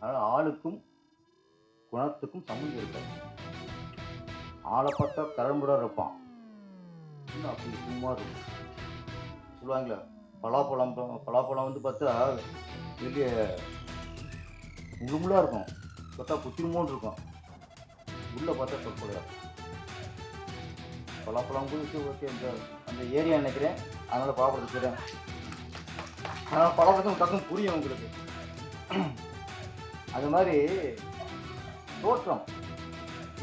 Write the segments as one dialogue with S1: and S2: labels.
S1: அதனால் ஆளுக்கும் குணத்துக்கும் சம்மந்தம் இருக்காது. ஆளை பார்த்தா கரம்புடா இருப்பான். இன்னும் அப்படி சும்மா இருக்கும். சொல்லுவாங்களே பலாப்பழம் பலாப்பழம் வந்து பார்த்தா வெளியே முழுமுழாக இருக்கும். பார்த்தா குத்திருமோன்னு இருக்கும். உள்ளே பார்த்தா சொற்பொழியா பலாப்பழம் கூட ஓகே இந்த அந்த ஏரியா நினைக்கிறேன். அதனால் பலாப்பழத்துக்கிறேன் ஆனால் பலாப்பழத்தும் டக்குன்னு புரியும் உங்களுக்கு. அது மாதிரி தோற்றம்.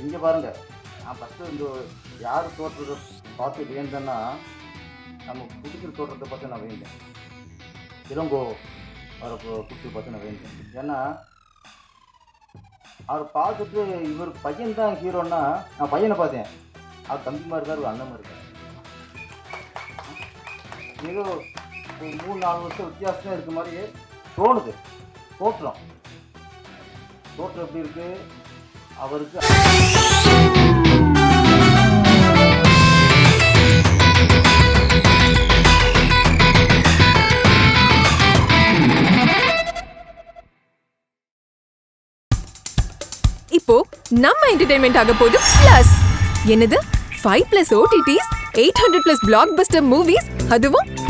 S1: இங்கே பாருங்க. நான் ஃபஸ்ட்டு இந்த யார் தோற்றத்தை பார்த்து வேந்தேன்னா நம்ம புதுக்கிற தோற்றத்தை பார்த்து நான் வேண்டேன் இளங்கோ அவரை குட்டி பார்த்து நான் வேண்டேன் ஏன்னா அவர் பார்த்துட்டு இவர் பையன் தான் ஹீரோன்னா நான் பையனை பார்த்தேன். அவர் தம்பி மாதிரி இருக்காரு அண்ணன் மாதிரி இருக்காரு ஏதோ ஒரு மூணு நாலு வருஷம் வித்தியாசமே இருக்க மாதிரி தோணுது. தோற்றம். தோற்றம் எப்படி இருக்கு? அவருக்கு
S2: இப்போ நம்ம என்டர்டைன்மெண்ட் ஆக போகுது பிளஸ் என்னது? Five plus OTTs eight hundred plus block buster movies அதுவும்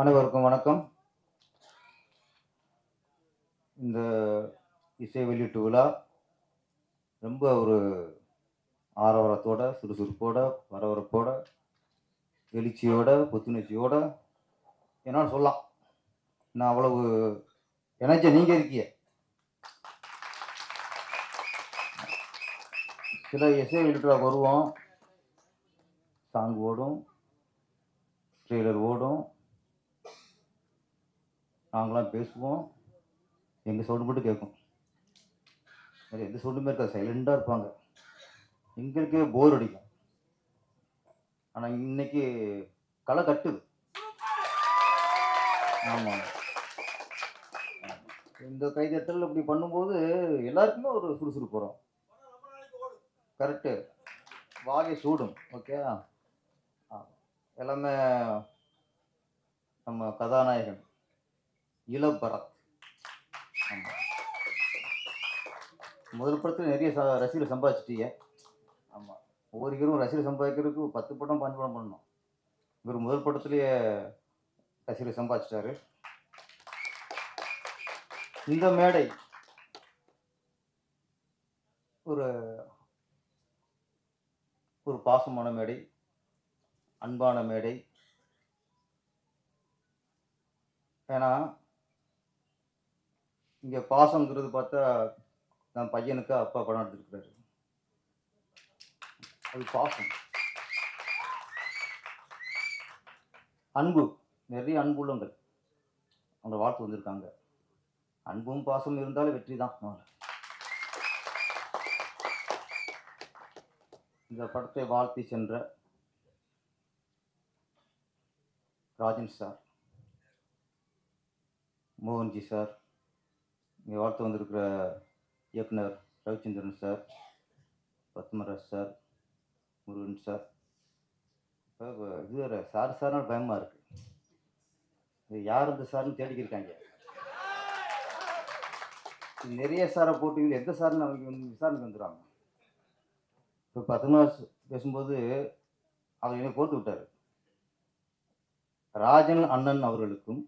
S1: அனைவருக்கும் வணக்கம். இந்த இசை வெளியீட்டு விழா ரொம்ப ஒரு ஆரவாரத்தோட சுறுசுறுப்போட வரவரப்போட எழுச்சியோட புத்துணர்ச்சியோட என்னால் சொல்லலாம். நான் அவ்வளவு எனர்ஜி நீங்கள் இருக்கீங்க. சில இசை வெளியீட்டுல வருவோம். சாங் ஓடும் ட்ரெய்லர் ஓடும் நாங்களாம் பேசுவோம். எங்கள் சவுண்டு மட்டும் கேட்கும். வேறு எந்த சவுண்டுமே இருக்காது. சைலண்டாக இருப்பாங்க. எங்களுக்கே போர் அடிக்கும். ஆனால் இன்னைக்கு களை கட்டுது. ஆமாம் இந்த கைதட்டல் இப்படி பண்ணும்போது எல்லாருக்குமே ஒரு சுறுசுறுப்பு வரும். கரெக்டு வாகை சூடும். ஓகே எல்லாமே நம்ம கதாநாயகன். இளபரத் ஆமாம் முதல் படத்தில் நிறைய ச ரசிகர் சம்பாதிச்சிட்டீங்க ஆமாம் ஒவ்வொரு இரும் ரசிகர் சம்பாதிக்கிறதுக்கு பத்து படம் பாஞ்சு படம் பண்ணணும். இவர் முதல் படத்துலேயே ரசிகர் சம்பாதிச்சிட்டாரு. இந்த மேடை ஒரு ஒரு பாசமான மேடை அன்பான மேடை. ஏன்னா இங்கே பாசங்கிறது பார்த்தா நான் பையனுக்கு அப்பா படம் எடுத்துருக்கிறாரு. அது பாசம். அன்பு. நிறைய அன்புள்ளங்கள் அவங்க வாழ்த்து வந்திருக்காங்க. அன்பும் பாசம் இருந்தாலும் வெற்றி தான். இந்த படத்தை வாழ்த்தி சென்ற ராஜன் சார் மோகன்ஜி சார் இங்கே வாழ்த்து வந்திருக்கிற இயக்குனர் Ravichandran sir Padmaraj sir Murugan sir. இப்போ இது வேறு சார் சார்னால் பயமாக இருக்குது யார் இந்த சார்னு தேடிக்கிருக்காங்க. நிறைய சாரை போட்டு எந்த சார்னு அவங்க வந்து விசாரணைக்கு வந்துடுவாங்க இப்போ பத்மராஜ் பேசும்போது அவர் என்னை போட்டு விட்டார். ராஜன் அண்ணன் அவர்களுக்கும்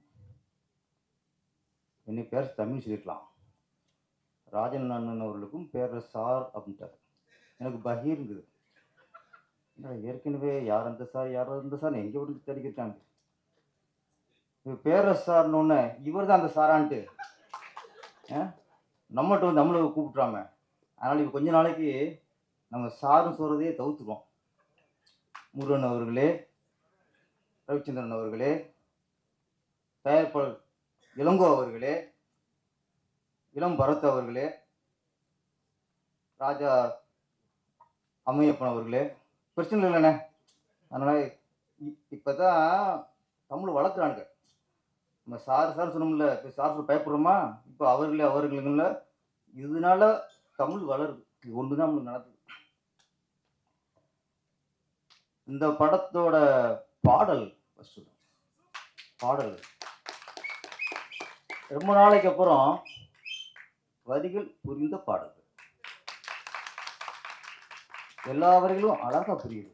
S1: என்னை பேர் தமிழ் சொல்லிக்கலாம் ராஜன் அண்ணன் அவர்களுக்கும் பேர் சார் அப்படின்ட்டார். எனக்கு பகீர் இருக்குது ஏற்கனவே யார் அந்த சார் யார் அந்த சார் எங்கே விட்டு தேடிக்கிட்டாங்க இப்போ பேர சார்னு இவர் தான் அந்த சாரான்ட்டு. ஆ? நம்மகிட்ட வந்து நம்மளை கூப்பிட்றாம அதனால் இப்போ கொஞ்ச நாளைக்கு நம்ம சார்னு சொல்கிறதையே தவிர்த்துக்கோம் முருகன் அவர்களே ரவிச்சந்திரன் அவர்களே தயாரிப்பாளர் இளங்கோ அவர்களே இளம் பரத் அவர்களே ராஜா அம்மையப்பன் அவர்களே பிரச்சனை இல்லைண்ணே. அதனால் இப்போ தான் தமிழ் வளர்க்குறானுங்க. நம்ம சார் சார் சொன்னோம்ல இப்போ சார் சொல்ல பயப்படுறோமா? இப்போ அவர்களே அவர்களுங்கள இதனால தமிழ் வளருது இது ஒன்று தான் நம்மளுக்கு நடக்குது. இந்த படத்தோட பாடல் ஃபஸ்ட்டு பாடல். ரொம்ப நாளைக்கு அப்புறம் வரிகள் புரிந்த பாடல்கள். எல்லா வரிகளும் அழகாக புரியுது.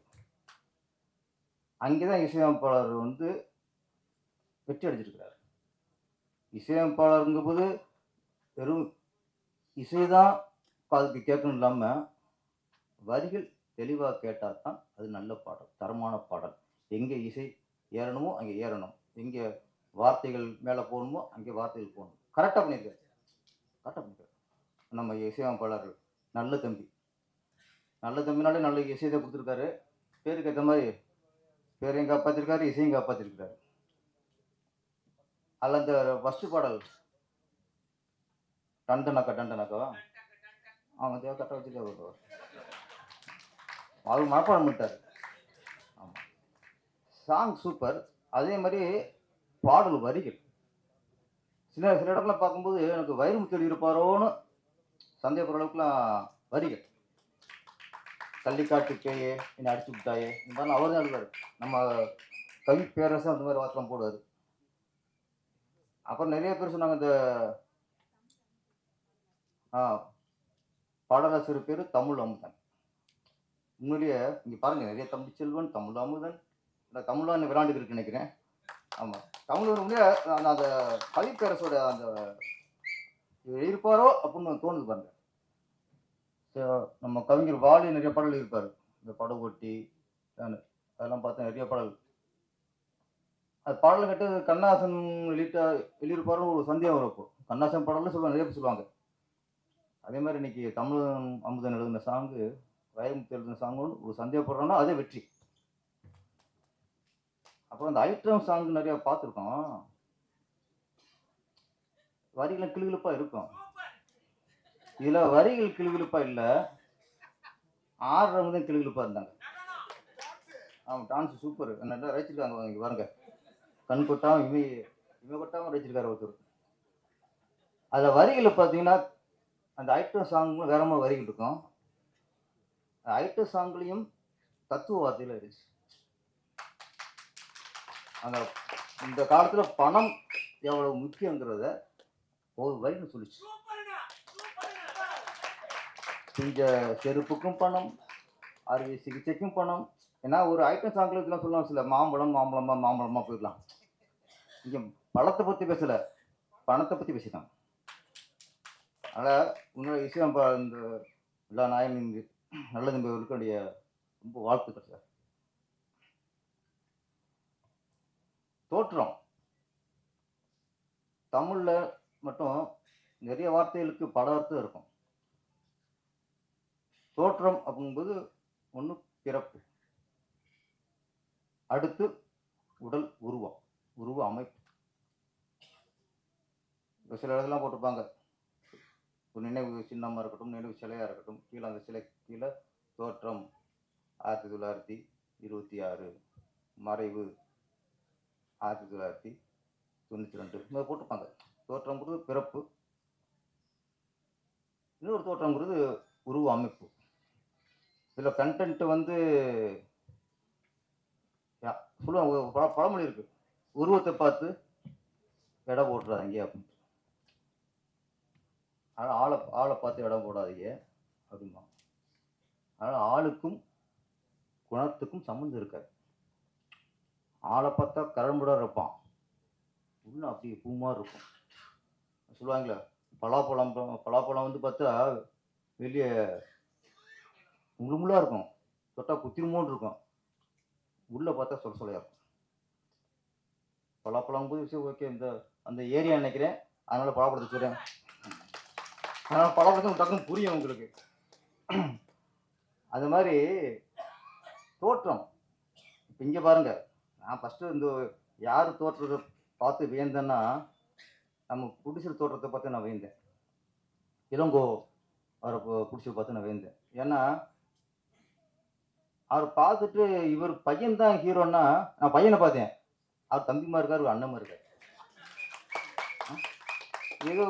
S1: அங்கேதான் இசையமைப்பாளர் வந்து வெற்றி அடைஞ்சிருக்கிறார். இசையமைப்பாளருங்கும் போது வெறும் இசைதான் காதுக்கு கேட்கணும் இல்லாமல் வரிகள் தெளிவாக கேட்டால் தான் அது நல்ல பாடல் தரமான பாடல். எங்கே இசை ஏறணுமோ அங்கே ஏறணும். எங்கே வார்த்தைகள் மேலே போகணுமோ அங்கே வார்த்தைகள் போகணும். கரெக்டாக பண்ணியிருக்காரு. கரெக்டாக பண்ணியிருக்காரு. நம்ம இசையமைப்பாளர்கள் நல்ல தம்பி. நல்ல தம்பினாலே நல்ல இசையத்தை கொடுத்துருக்காரு. பேருக்கு ஏற்ற மாதிரி பேரையும் காப்பாற்றிருக்காரு இசையும் காப்பாற்றிருக்காரு அதில் அந்த ஃபஸ்ட்டு பாடல் டண்டனாக்கா டண்டனாக்கா? அவங்க தேவை கரெக்டாக வச்சுருக்காரு அவர் மனப்பாடம் பண்ணிட்டார். ஆமாம் சாங் சூப்பர் அதே மாதிரி பாடல் வரிகள். சில சில இடத்துல பார்க்கும்போது எனக்கு வைரமுத்து இருப்பாரோன்னு சந்தேகப்படுற அளவுக்குலாம் வரிகள். கள்ளிக்காட்டு பேயே என்னை அடிச்சு விட்டாயே. இந்த மாதிரிலாம் அவர் தான் எழுதுவார். நம்ம கவி பேரரசு அந்த மாதிரி வார்த்தைலாம் போடுவார். அப்புறம் நிறைய பேர் சொன்னாங்க இந்த ஆ பாடலாசிரியர் பேர் தமிழ் அமுதன். உண்மையிலேயே இங்கே பாருங்கள் நிறைய தமிழ் செல்வன் தமிழ் அமுதன். இல்லை தமிழான்னு விளாண்டுக்கு இருக்குன்னு நினைக்கிறேன். ஆமாம் தமிழ் உண்மையிலே அந்த அந்த கவிப்பேரசோட அந்த இவர் இருப்பாரோ அப்படின்னு தோணுது பாருங்க. So, நம்ம கவிஞர் வாலி நிறைய பாடல் இருப்பார். இந்த படம் ஒட்டி அதெல்லாம் பார்த்தா நிறைய பாடல் அது பாடல் கேட்டு கண்ணாசன் வெளியிட்ட வெளியிருப்பாரோ ஒரு சந்தேகம் இருக்கும் கண்ணாசன் பாடல்ல சொல்லுவாங்க நிறைய பேர் சொல்லுவாங்க. அதே மாதிரி இன்னைக்கு தமிழ் அமுதன் எழுதின சாங்கு வயமுத்து எழுதின சாங்கு ஒரு சந்தேகப்படுறோன்னா அதே வெற்றி. அப்புறம் அந்த ஐட்டம் சாங் நிறைய பார்த்துருக்கோம். வரிகள் கிளுகிழுப்பா இருக்கும். இதுல வரிகள் கிளுகிழுப்பா இல்ல. ஆடுறவங்க தான் கிளுகிழுப்பா இருந்தாங்க. ஆமாம் டான்ஸ் சூப்பர் என்ன ரசிச்சிருக்காங்க இங்க பாருங்க. கண் கொட்டாம இமை இமை கொட்டாம ரசிச்சிருக்காரு ஒருத்தர். அதுல வரிகளை பார்த்தீங்கன்னா அந்த ஐட்டம் சாங்கும் வேற மாதிரி வரிகள் இருக்கும். ஐட்டம் சாங்லையும் தத்துவ வார்த்தையில இருந்துச்சு அந்த இந்த காலத்தில் பணம் எவ்வளவு முக்கியங்கிறத ஒரு வரின்னு சொல்லிச்சு. செஞ்ச செருப்புக்கும் பணம் அறுவை சிகிச்சைக்கும் பணம். ஏன்னா ஒரு ஐட்டம் சாங்கில் இதெல்லாம் சொல்லலாம் சில மாம்பழம் மாம்பழமா மாம்பழமா போயிடலாம். இங்கே பழத்தை பற்றி பேசலை. பணத்தை பற்றி பேசிட்டான் அதனால் உன்னோட விஷயம் ப- இந்த எல்லா நாயும் நல்லது நல்ல தம்பிகளுக்கு ரொம்ப வாழ்த்துக்கள் சார். தோற்றம். தமிழ்ல மட்டும் நிறைய வார்த்தைகளுக்கு பல அர்த்தம் இருக்கும். தோற்றம் அப்படிங்கும்போது ஒன்று பிறப்பு. அடுத்து உடல் உருவம் உருவ அமைப்பு. இப்ப சில இடத்துலாம் போட்டிருப்பாங்க. ஒரு நினைவு சின்னமாக இருக்கட்டும் நினைவு சிலையாக இருக்கட்டும் கீழே அந்த சிலை கீழே தோற்றம். ஆயிரத்தி தொள்ளாயிரத்தி இருபத்தி ஆறு. மறைவு. ஆயிரத்தி தொள்ளாயிரத்தி தொண்ணூற்றி ரெண்டு. இந்த மாதிரி போட்டிருப்பாங்க தோற்றம்ங்கிறது பிறப்பு. இன்னொரு தோற்றம்ங்கிறது உருவ அமைப்பு. இதில் கண்டென்ட் வந்து சொல்லுவாங்க பழமொழி இருக்கு. உருவத்தை பார்த்து எடை போட்டுறாதீங்க அப்படின்னு ஆனால் ஆளை ஆளை பார்த்து இடம் போடாதீங்க அப்படிமா அதனால் ஆளுக்கும் குணத்துக்கும் சம்மந்தம் இருக்காது. ஆளை பார்த்தா கரண்புடாக இருப்பான். உள்ள அப்படியே பூ மாதிரி இருக்கும். சொல்லுவாங்களே பலாப்பழம் பலாப்பழம் வந்து பார்த்தா வெளியே முழுமுள்ளா இருக்கும். தொட்டால் குத்திருமோன்னு இருக்கும். உள்ளே பார்த்தா சொல்ல சொல்லையாக இருக்கும். பலாப்பழம் போது சரி ஓகே இந்த அந்த ஏரியா நினைக்கிறேன். அதனால் பலாப்பழத்தை சொல்கிறேன் அதனால் பலாப்பழத்தை டக்குன்னு புரியும் உங்களுக்கு. அது மாதிரி தோற்றம். இப்போ இங்கே பாருங்கள் நான் ஃபஸ்ட்டு இந்த யார் தோற்றத்தை பார்த்து வியந்தேன்னா நம்ம குடிசல் தோற்றத்தை பார்த்து நான் வியந்தேன். இளங்கோ அவரை குடிசல் பார்த்து நான் வியந்தேன். ஏன்னா அவர் பார்த்துட்டு இவர் பையன் தான் ஹீரோன்னா நான் பையனை பார்த்தேன். அவர் தம்பிமா இருக்கார் ஒரு அண்ணமா இருக்கார். ஏதோ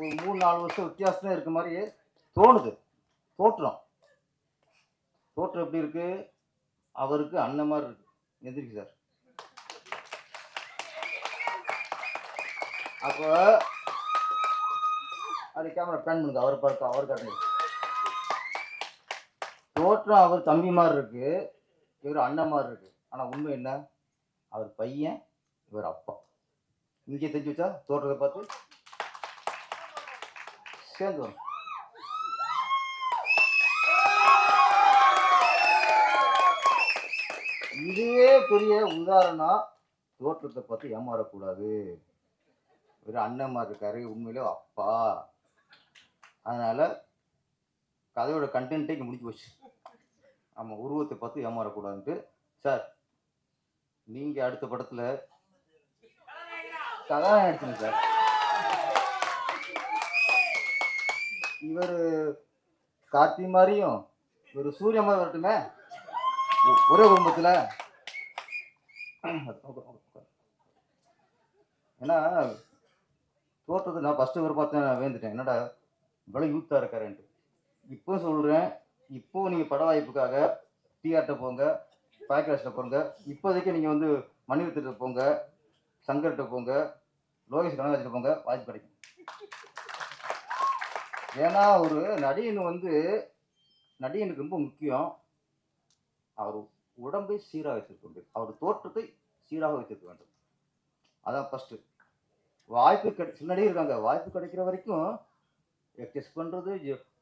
S1: ஒரு மூணு நாலு வருஷம் வித்தியாசம் இருக்க மாதிரி தோணுது. தோற்றம். தோற்றம் எப்படி இருக்கு? அவருக்கு அண்ணன் மாதிரி இருக்கு. எந்திரிக்கு சார் அப்போ அது கேமரா பிளான் பண்ணுங்க. அவர் பார்க்க அவர் காட்டுங்க. தோற்றம் அவர் தம்பி மாதிரி இருக்கு இவர் அண்ணன் மாதிரி இருக்கு. ஆனால் உண்மை என்ன? அவர் பையன் இவர் அப்பா. இங்கே தெரிஞ்சு வச்சா தோற்றத்தை பார்த்து சேர்ந்து வரும் இதுவே பெரிய உதாரணம். தோற்றத்தை பார்த்து ஏமாறக்கூடாது. ஒரு அண்ணன் மாதிரி இருக்காரு உண்மையிலே அப்பா. அதனால் கதையோட கண்டென்ட்டே இங்கே முடிஞ்சு போச்சு. ஆமாம் உருவத்தை பார்த்து ஏமாறக்கூடாதுன்ட்டு. சார் நீங்கள் அடுத்த படத்தில் கதாநாயகன் நடிச்சுங்க சார். இவர் கார்த்தி மாதிரியும் இவர் சூரிய மாதிரி வரட்டுமே. ஒரே குடும்பத்தில் ஏன்னா தோற்றத்தை நான் ஃபஸ்ட்டு இவர் பார்த்தேன் நான் வேந்துட்டேன். என்னடா இவ்வளோ யூத்தாக இருக்காருன்ட்டு. இப்போ சொல்கிறேன் இப்போ நீங்கள் பட வாய்ப்புக்காக டிஆர்ட்ட போங்க பாக்கராஜில் போங்க. இப்போதைக்கு நீங்கள் வந்து மணிரத்திட்ட போங்க சங்கர்கிட்ட போங்க லோகேஷ் கனகாஜிட்ட போங்க வாய்ப்பு கிடைக்கும். ஏன்னா ஒரு நடிகன் வந்து நடிகனுக்கு ரொம்ப முக்கியம். அவர் உடம்பை சீராக வைத்திருக்க வேண்டும் அவர் தோற்றத்தை சீராக வைத்திருக்க வேண்டும். அதான் ஃபஸ்ட்டு வாய்ப்பு கிடை சில நடிகர் இருக்காங்க. வாய்ப்பு கிடைக்கிற வரைக்கும் டெஸ்ட் பண்ணுறது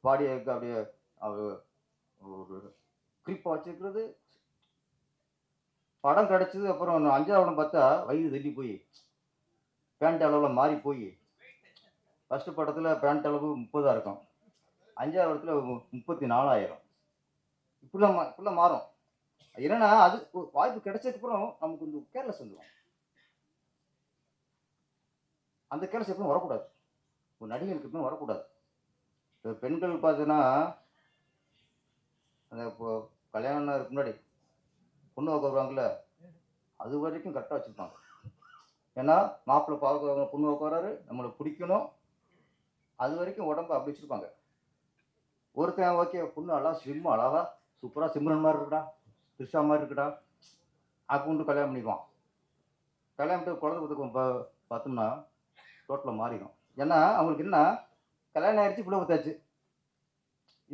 S1: பாடியை அப்படியே அவர் ஒரு குறிப்பாக வச்சுருக்கிறது. படம் கிடச்சது அப்புறம் இன்னும் அஞ்சாவது படம் பார்த்தா வயிறு தள்ளி போய். பேண்ட் அளவில் மாறி போய். ஃபஸ்ட்டு படத்தில் பேண்ட் அளவு முப்பதாக இருக்கும். அஞ்சாவது இடத்துல முப்பத்தி நாலாயிரம். இப்படிலாம் மா இப்படிலாம் மாறும். என்னன்னா அது வாய்ப்பு வாய்ப்பு கிடைச்சதுக்கப்புறம் நமக்கு கொஞ்சம் கேர்லெஸ் வந்துடும் அந்த கேர்லெஸ் எப்பவும் வரக்கூடாது. ஒரு நடிகனுக்கு எப்பவும் வரக்கூடாது. இப்போ பெண்கள் பார்த்தீங்கன்னா அந்த இப்போ கல்யாணம் முன்னாடி பொண்ணு பார்க்க வருவாங்கல்ல அது வரைக்கும் கரெக்டாக வச்சுருப்பாங்க. ஏன்னா மாப்பிள்ளை பார்க்க பொண்ணு பார்க்க வராரு நம்மளை பிடிக்கணும். அது வரைக்கும் உடம்பு அப்படி வச்சுருப்பாங்க. ஒருத்தன் ஓகே பொண்ணு அழகா ஸ்லிம் அழகா சூப்பராக சிம்ரன் மாதிரி இருக்குடா. த்ரிஷா மாதிரி இருக்குடா. அப்படின்னு கல்யாணம் பண்ணிக்குவான். கல்யாணம் பண்ணிட்டு குழந்தை கொடுத்துக்கும் இப்போ பார்த்தோம்னா டோட்டலாக மாறிடும். ஏன்னா அவங்களுக்கு என்ன கல்யாணம் ஆயிடுச்சு பிள்ளை பார்த்தாச்சு.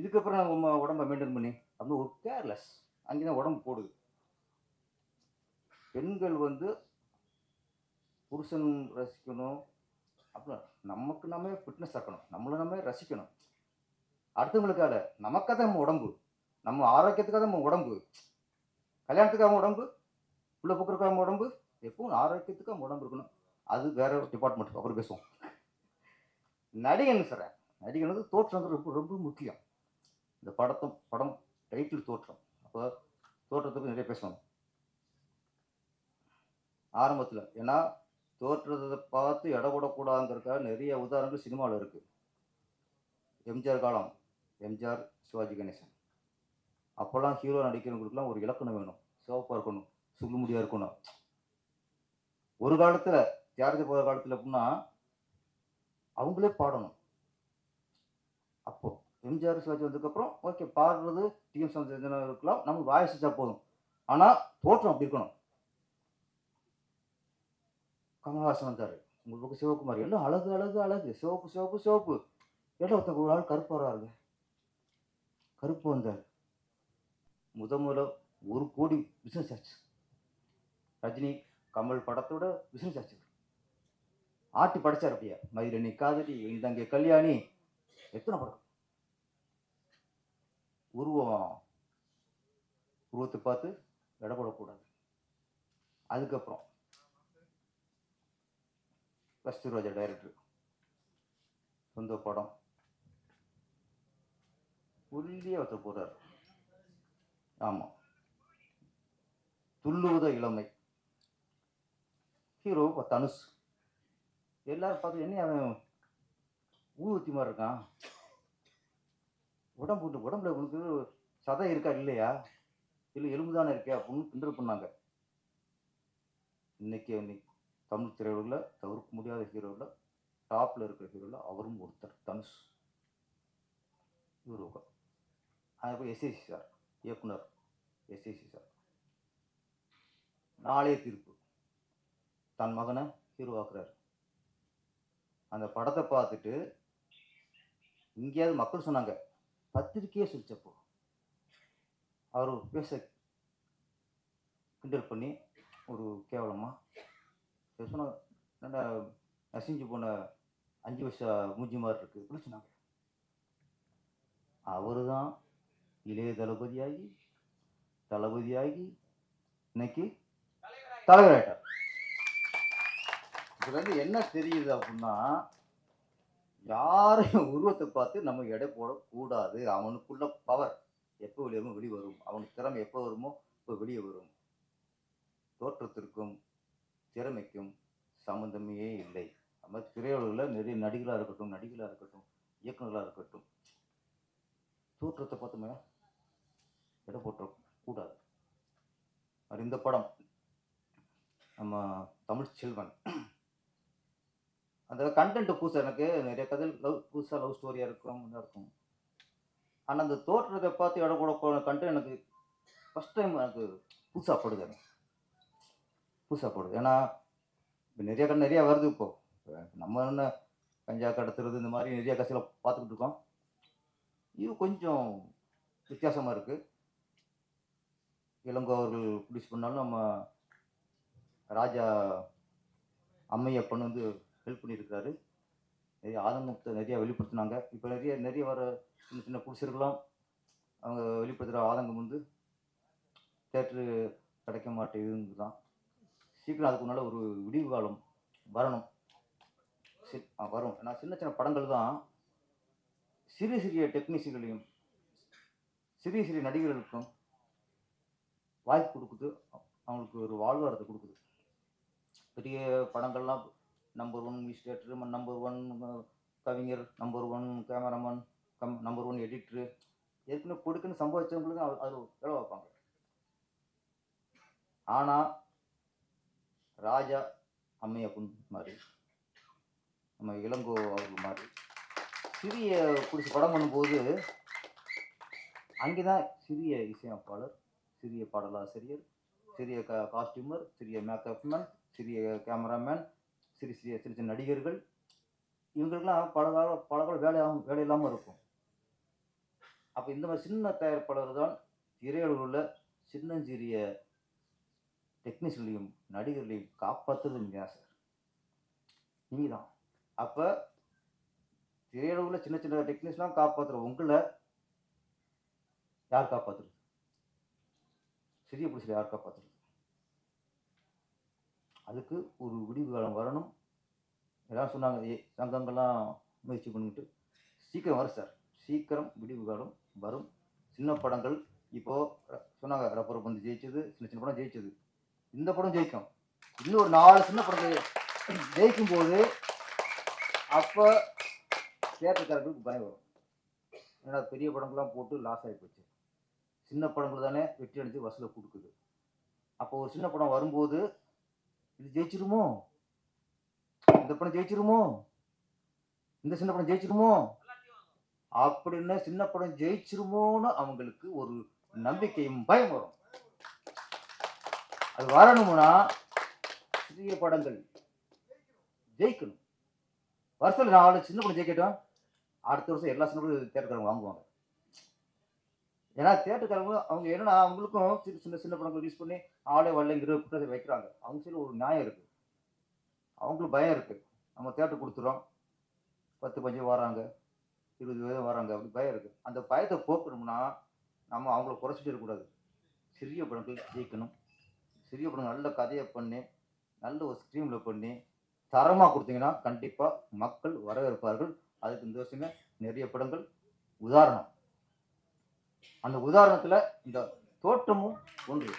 S1: இதுக்கப்புறம் நம்ம உம்ம உடம்ப மெயின்டைன் பண்ணி அப்படின்னு ஒரு கேர்லெஸ் அங்கே தான் உடம்பு போடுது. பெண்கள் வந்து புருஷன் ரசிக்கணும். அப்புறம் நமக்கு நம்ம ஃபிட்னஸ் ஆக்கணும். நம்மளை நம்ம ரசிக்கணும். அடுத்தவங்களுக்காக நமக்காக தான் நம்ம உடம்பு. நம்ம ஆரோக்கியத்துக்காக தான் நம்ம உடம்பு. கல்யாணத்துக்காக உடம்பு உள்ள போக்குறதுக்காக நம்ம உடம்பு எப்பவும் ஆரோக்கியத்துக்காக அவங்க உடம்பு இருக்கணும். அது வேற டிபார்ட்மெண்ட் அப்புறம் பேசுவோம். நடிகன் சார் நடிகன் வந்து தோற்றம் வந்து ரொம்ப ரொம்ப முக்கியம். இந்த படத்தும் படம் டைட்டில் தோற்றம். அப்போ தோற்றத்துக்கு நிறைய பேசணும். ஆரம்பத்தில் ஏன்னா தோற்றத்தை பார்த்து எடை நிறைய உதாரணங்கள் சினிமாவில் இருக்குது எம்ஜிஆர் காலம் எம்ஜிஆர் சிவாஜி கணேசன். அப்போல்லாம் ஹீரோ நடிக்கிறவங்களுக்குலாம் ஒரு இலக்கணம் வேணும். சிவப்பாக இருக்கணும் சுகுமுடியாக இருக்கணும். ஒரு காலத்தில் தியாகராஜ போகிற காலத்தில் எப்படின்னா அவங்களே பாடணும். அப்போ எம்ஜிஆர் சிவாஜி வந்ததுக்கப்புறம் ஓகே பாடுறது டிஎம் சந்திரனா இருக்கலாம் நம்ம வாயசிச்சா போதும். ஆனால் தோற்றம் அப்படி இருக்கணும். கமலஹாசன் வந்தார். உங்களுக்கு சிவகுமார் எல்லாம் அழகு அழகு அழகு. சிவப்பு சிவப்பு சிவப்பு. எல்லாம் ஒருத்தங்க ஒரு ஆள் கருப்பு வராருங்க கருப்பு வந்தார். முத முதல்ல ஒரு கோடி பிஸ்னஸ் ஆச்சு. ரஜினி கமல் படத்தோட பிஸ்னஸ் ஆச்சு. ஆட்டி படைச்சார் அப்படியே. நீ காதலி இந்தங்க கல்யாணி. எத்தனை படம்? உருவம். உருவத்தை பார்த்து இடப்படக்கூடாது. அதுக்கப்புறம். கஸ்தூர்ராஜா டைரக்டர் சொந்த படம். உள்ளே ஒருத்தர் போறார். ஆமாம் துள்ளுவத இளமை. ஹீரோ இப்போ தனுஷ். எல்லாரும் பார்த்து என்ன அவன் ஊர்வத்தி மாதிரி இருக்கான்? உடம்பு உடம்புல உனக்கு சதை இருக்கா இல்லையா? இல்லை எலும்பு தானே இருக்கே அப்படின்னு கிண்டல் பண்ணாங்க. இன்னைக்கு இன்னைக்கு தமிழ் திரையுலகில் தவிர்க்க முடியாத ஹீரோவில் டாப்பில் இருக்கிற ஹீரோவில் அவரும் ஒருத்தர் தனுஷ். இவர் அதுக்கப்புறம் எஸ்எஸ்சி சார் இயக்குனர். எஸ்ஏசி சார் தீர்ப்பு. தன் மகனை ஹீரோவாக்குறாரு. அந்த படத்தை பார்த்துட்டு இங்கேயாவது மக்கள் சொன்னாங்க பத்திரிக்கையே சிரிச்சப்போ. அவர் பேச கிண்டல் பண்ணி ஒரு கேவலமாக சொன்ன நசிஞ்சு போன அஞ்சு வருஷம் மூஞ்சி மாதிரி இருக்கு சொன்னாங்க. அவர் தான் இளைய தளபதியாகி தளபதியாகி இன்னைக்கு தலைவராயிட்டார். இதுலேருந்து என்ன தெரியுது அப்படின்னா யாரையும் உருவத்தை பார்த்து நம்ம எடை போடக்கூடாது. அவனுக்குள்ள பவர் எப்போ வெளியே வெளியே வரும். அவனுக்கு திறமை எப்போ வருமோ இப்போ வெளியே வரும். தோற்றத்திற்கும் திறமைக்கும் சம்மந்தமே இல்லை. நம்ம திரையுலகில் நிறைய நடிகளாக இருக்கட்டும் நடிகளாக இருக்கட்டும் இயக்குனர்களாக இருக்கட்டும் தோற்றத்தை பார்த்தோமே எடை போட்டிருக்கும் கூடாது. அது இந்த படம். நம்ம தமிழ் செல்வன். அந்த கண்டென்ட் புதுசாக எனக்கு நிறைய கதை லவ் புதுசாக லவ் ஸ்டோரியாக இருக்கிறோம் இதாக இருக்கும். ஆனால் அந்த தோற்றத்தை பார்த்து இடம் கூட கண்டென்ட் எனக்கு ஃபஸ்ட் டைம் எனக்கு புதுசாக படுது எனக்கு. புதுசாக படுது. ஏன்னா இப்போ நிறைய கடை நிறையா வருது இப்போ. நம்ம என்ன கஞ்சா கடத்துறது இந்த மாதிரி நிறைய கட்சியில் பார்த்துக்கிட்டு இருக்கோம். இது கொஞ்சம் வித்தியாசமாக இருக்குது இளங்கோ அவர்கள் ப்ரொடியூஸ் பண்ணாலும் நம்ம ராஜா அம்மையப்பன் வந்து ஹெல்ப் பண்ணியிருக்காரு நிறைய ஆதங்கத்தை நிறையா வெளிப்படுத்தினாங்க. இப்போ நிறைய நிறைய வர சின்ன சின்ன புடிச்சிருக்கலாம் அவங்க வெளிப்படுத்துகிற ஆதங்கம் வந்து தேட்ரு கிடைக்க மாட்டேங்குது தான் சீக்கிரம் அதுக்கு முன்னால் ஒரு விடிவு காலம் வரணும். சி- வரும். ஏன்னா சின்ன சின்ன படங்கள் தான் சிறிய சிறிய டெக்னீஷியன்களையும் சிறிய சிறிய நடிகர்களுக்கும் வாய்ப்பு கொடுக்குது. அவங்களுக்கு ஒரு வாழ்வாரத்தை கொடுக்குது. பெரிய படங்கள்லாம் number one music director number one கவிஞர் number one cameraman cum number one editor ஏற்கனவே கொடுக்குன்னு சம்பாதிச்சவங்களுக்கு அது வேலை வைப்பாங்க ஆனால் ராஜா அம்மையப்பன் மாதிரி நம்ம இளங்கோ அவர்கள் மாதிரி சிறிய பிடிச்சி படம் பண்ணும்போது அங்கே தான் சிறிய இசையமைப்பாளர் சிறிய பாடலாசிரியர் சிறிய க காஸ்டியூமர் சிறிய மேக்கப்மேன் சிறிய கேமராமேன் சிறிய சிறிய சிறு சின்ன நடிகர்கள். இவங்களுக்கெல்லாம் பல கால பல கால வேலையாகவும் வேலை இல்லாமல் இருக்கும். அப்போ இந்த மாதிரி சின்ன தயாரிப்பாளர் தான் திரையுலகில் சின்னஞ்சிறிய டெக்னீஷியனையும் நடிகர்களையும் காப்பாற்றுறது நீங்கள் சார். நீங்கள் தான். அப்போ திரையுலகில் சின்ன சின்ன டெக்னீஷியனாக காப்பாற்றுற உங்களை யார் காப்பாற்றுறது சிறிய பிடிச்சல யார் காப்பாற்றுறது அதுக்கு ஒரு விடிவு காலம் வரணும். எல்லாம் சொன்னாங்க ஏ சங்கங்கள்லாம் முயற்சி பண்ணிட்டு சீக்கிரம் வரும் சார். சீக்கிரம் விடிவு காலம் வரும். சின்ன படங்கள் இப்போ சொன்னாங்க ரப்பர் பந்து ஜெயிச்சது சின்ன சின்ன படம் ஜெயிச்சது. இந்த படம் ஜெயிக்கும். இன்னும் ஒரு நாலு சின்ன படங்கள் ஜெயிக்கும் போது அப்போ தேட்டருக்காரர்களுக்கு பயம் வரும். ஏன்னா பெரிய படங்கள்லாம் போட்டு லாஸ் ஆகி போச்சு. சின்ன படங்கள் தானே வெற்றி அடைஞ்சு வசூலை கொடுக்குது அப்போ ஒரு சின்ன படம் வரும்போது இது ஜெயிச்சிருமோ? இந்த படம் ஜெயிச்சிருமோ? இந்த சின்ன படம் ஜெயிச்சிருமோ? அப்படின்னு சின்ன படம் ஜெயிச்சிருமோன்னு அவங்களுக்கு ஒரு நம்பிக்கையும் பயம் வரும். அது வரணும்னா சிறிய படங்கள் ஜெயிக்கணும். வருஷத்தில் நாலு சின்ன படம் ஜெயிக்கட்டும். அடுத்த வருஷம் எல்லா சின்ன படம் தேட்டருக்காரங்க வாங்குவாங்க. ஏன்னா தேட்டருக்காரங்க அவங்க என்னன்னா அவங்களுக்கும் சின்ன சின்ன சின்ன படங்கள் ரிலீஸ் பண்ணி ஆளே வரலைங்கிற குற்றத்தை வைக்கிறாங்க. அவங்க சைடு ஒரு நியாயம் இருக்கு. அவங்களுக்கு பயம் இருக்கு. நம்ம தேட்டர் கொடுத்துறோம். பத்து பஞ்சு வராங்க. இருபது பேர் வராங்க. அப்படி பயம் இருக்கு. அந்த பயத்தை போக்கணும்னா நம்ம அவங்கள குறைச்சிட்டு இருக்கக்கூடாது. சிறிய படங்கள் ஜெயிக்கணும். சிறிய படம் நல்ல கதையை பண்ணி நல்ல ஒரு ஸ்க்ரீனில் பண்ணி தரமாக கொடுத்தீங்கன்னா கண்டிப்பாக மக்கள் வரவேற்பார்கள். அதுக்கு இந்த வருஷமே நிறைய படங்கள். உதாரணம் அந்த உதாரணத்தில் இந்த தோற்றமும் ஒன்று.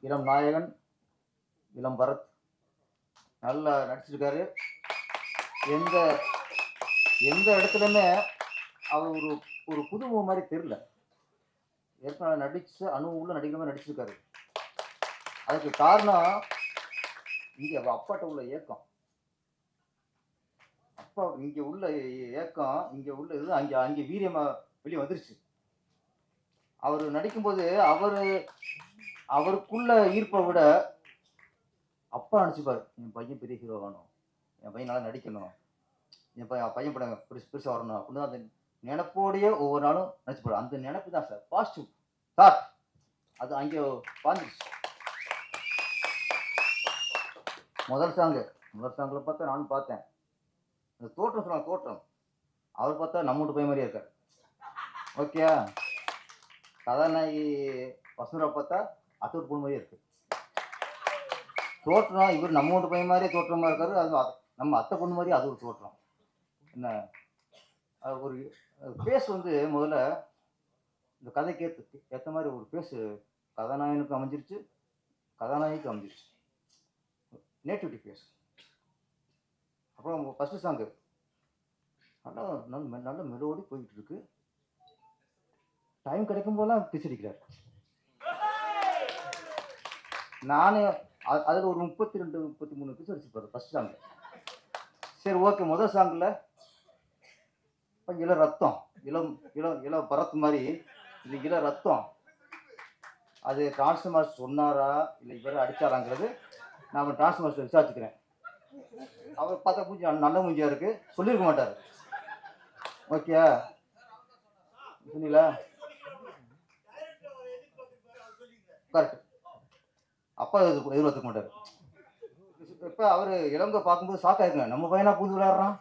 S1: இளம் நாயகன் இளம் பரத் நல்லா நடிச்சிருக்காரு. எந்த எந்த இடத்துலையுமே அவர் ஒரு ஒரு புதுமுகம் மாதிரி தெரியல. ஏற்கனவே நடிச்ச அனுபவம் நடிக்கிற மாதிரி நடிச்சிருக்காரு. அதுக்கு காரணம் இங்கே அப்பாட்ட உள்ள ஏக்கம். அப்பா இங்கே உள்ள ஏக்கம் இங்கே உள்ள இது அங்கே அங்கே வீரியமாக வெளியே வந்துருச்சு. அவர் நடிக்கும்போது அவர் அவருக்குள்ள ஈர்ப்பை விட அப்பா நினச்சிப்பார் என் பையன் பெரிய ஹீரோ வேணும் என் பையன் நல்லா நடிக்கணும். என் பையன் பையன் படம் பெருசு பெருசாக வரணும். அப்படின்னு அந்த நினப்போடையே ஒவ்வொரு நாளும் நினச்சிப்பாரு அந்த நினைப்பு தான் சார். பாசிட்டிவ் தாட் அது அங்கே பாஞ்சிருச்சு. முதல் சாங்கு முதல் சாங்கில் பார்த்தா நானும் பார்த்தேன். இந்த தோற்றம் சொன்னாங்க தோற்றம். அவர் பார்த்தா நம்ம வீட்டு பையன் மாதிரியே இருக்கார். ஓகேயா கதாநாயகி வசுந்தரா பார்த்தா அத்தோட்டு பொண்ணு மாதிரியே இருக்கு. தோற்றம் இவர் நம்ம வீட்டு பையன் மாதிரியே தோற்றமாக இருக்காரு. அது நம்ம அத்தை பொண்ணு மாதிரியே அது ஒரு தோற்றம். என்ன? ஒரு பேஸ் வந்து முதல்ல இந்த கதைக்கு ஏற்ற ஏற்ற மாதிரி ஒரு பேஸ் கதாநாயகனுக்கு அமைஞ்சிருச்சு. கதாநாயகிக்கு அமைஞ்சிருச்சு. நேட்டிவிட்டி பேஸ் அப்புறம் ஃபஸ்ட்டு சாங்கு நல்லா நல்ல மெ- நல்ல மெலோடி போயிட்டு இருக்கு டைம் கிடைக்கும் போதெல்லாம் பிச்சு நானே அதில் ஒரு முப்பத்தி ரெண்டு முப்பத்தி மூணு பிச்சு அடிச்சுப்பாரு ஃபஸ்ட் சாங் சரி ஓகே முதல் சாங்கில் இளம் ரத்தம் இளம் இளம் இளம் பரத் மாதிரி இது இள ரத்தம். அது டிரான்ஸ்ஃபார்மர் சொன்னாரா இல்லை இவரை அடித்தாராங்கிறது நான் டிரான்ஸ்ஃபார்மர் விசாரிச்சுக்கிறேன். அவர் பார்த்தா பூஜை நல்ல- நல்ல மூஞ்சியா இருக்கு. சொல்லியிருக்க மாட்டார். ஓகே. சொன்னீங்களா கரெக்ட் அப்பா எதிர்பார்த்துக்க மாட்டார். இப்போ அவர் இளங்க பார்க்கும்போது ஷாக் ஆயிருங்க. நம்ம பையனா பூந்து விளையாடுறான்.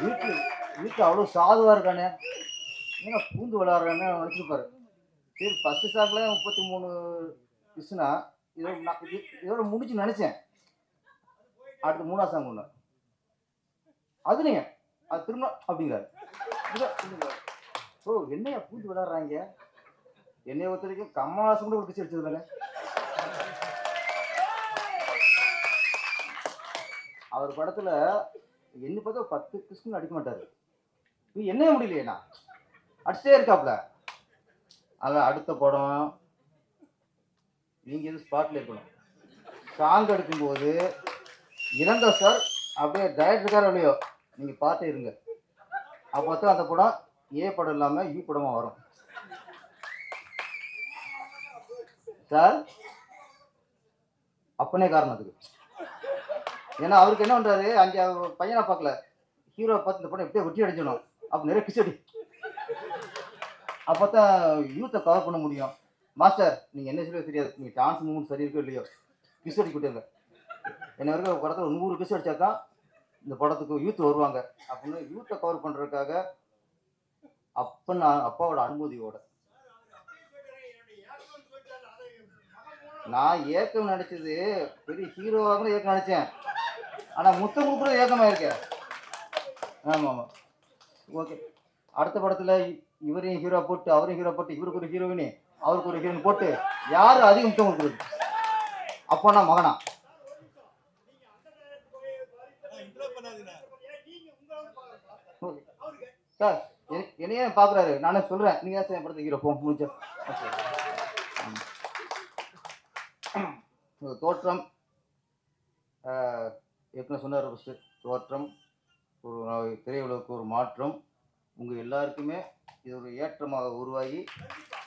S1: வீட்டு வீட்டு அவ்வளோ சாதுவாக இருக்கானே. ஏன்னா பூந்து விளையாடுறான்னு நினச்சிருப்பாரு. சரி ஃபஸ்ட்டு சாக்கில் முப்பத்தி மூணு பிஸ்னா இதோட நான் இதோட முடிச்சு நினச்சேன். அடுத்து மூணாவது சாங் ஒன்று அதுலைங்க அது திரும்ப அப்படிங்கிறாரு. ஓ என்னையா பூந்து விளாடுறாங்க என்னைய ஒருத்த கமலாசம் கூட ஒரு பிச்சு அடிச்சதுலங்க அவர் படத்துல என்ன பார்த்தா பத்து கிறிஸ்டின் அடிக்க மாட்டாரு. என்னையே முடியலையே நான். அடிச்சிட்டே இருக்காப்ல. அதான் அடுத்த படம். நீங்கள் இது ஸ்பாட்டில் இருக்கணும். சாங் எடுக்கும்போது இறந்த சார் அப்படியே டயட்ருக்காரோ இல்லையோ நீங்கள் பார்த்து இருங்க. அப்போ தான் அந்த படம் ஏ படம் இல்லாமல் யூ படமாக வரும். சார் அப்பனே காரணம் அதுக்கு. ஏன்னா அவருக்கு என்ன பண்ணுறாரு அங்கே பையனை பார்க்கல. ஹீரோ பார்த்து இந்த படம் எப்படியே வெட்டி அடிச்சிடணும் அப்போ நிறைய கிச்சடி அப்போ தான் யூத்தை கவர் பண்ண முடியும். மாஸ்டர் நீங்கள் என்ன சொல்லி தெரியாது. நீங்கள் டான்ஸ் மூவ்மெண்ட் சரி இருக்கோ இல்லையோ? கிஸ் அடி கொடுத்துருங்க என்ன வரைக்கும் படத்தில் ஒரு நூறு கிஸ் அடிச்சா இந்த படத்துக்கு யூத் வருவாங்க. அப்படின்னு யூத்தை கவர் பண்ணுறதுக்காக அப்பன் நான் அப்பாவோட அனுமதியோட. நான் ஏக்கம் நடிச்சது பெரிய ஹீரோவாக கூட ஏக்கம் நடித்தேன் ஆனால் முத்தம் கொடுக்குறது ஏக்கமாக இருக்கேன் ஆமாம் ஆமாம் ஓகே. அடுத்த படத்தில் இவரையும் ஹீரோ போட்டு அவரையும் ஹீரோ போட்டு இவருக்கு ஒரு ஹீரோயினி அவருக்கு ஒரு ஹீரோயின் போட்டு யார் அதிக முக்கியம் கொடுக்குறது? அப்பனா மகனா? சார் என்னையே பாக்குறாரு. நானே சொல்கிறேன் நீங்க சார் என் படத்தை ஹீரோ போ முடிஞ்ச தோற்றம். ஏற்கனவே சொன்னார் ஃபஸ்ட்டு தோற்றம். ஒரு திரையுலகுக்கு ஒரு மாற்றம். உங்கள் எல்லாருக்குமே இது ஒரு ஏற்றமாக உருவாகி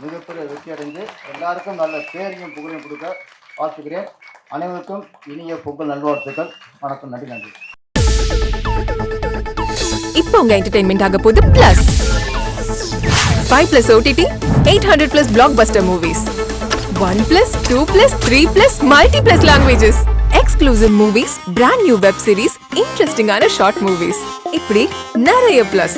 S1: மிகப்பெரிய வெற்றி அடைந்து எல்லாருக்கும் நல்ல பேரையும் புகழையும் கொடுக்க வாழ்த்துக்கிறேன் அனைவருக்கும் இனிய பொங்கல் நல்வாழ்த்துக்கள். வணக்கம் நன்றி நன்றி.
S2: இப்போ உங்க என்டர்டைன்மெண்ட் ஆக போகுது plus five plus OTT eight hundred plus blockbuster movies one plus two plus three plus multi plus languages exclusive movies brand new web series இன்ட்ரெஸ்டிங்கான ஷார்ட் மூவிஸ் இப்படி நிறைய plus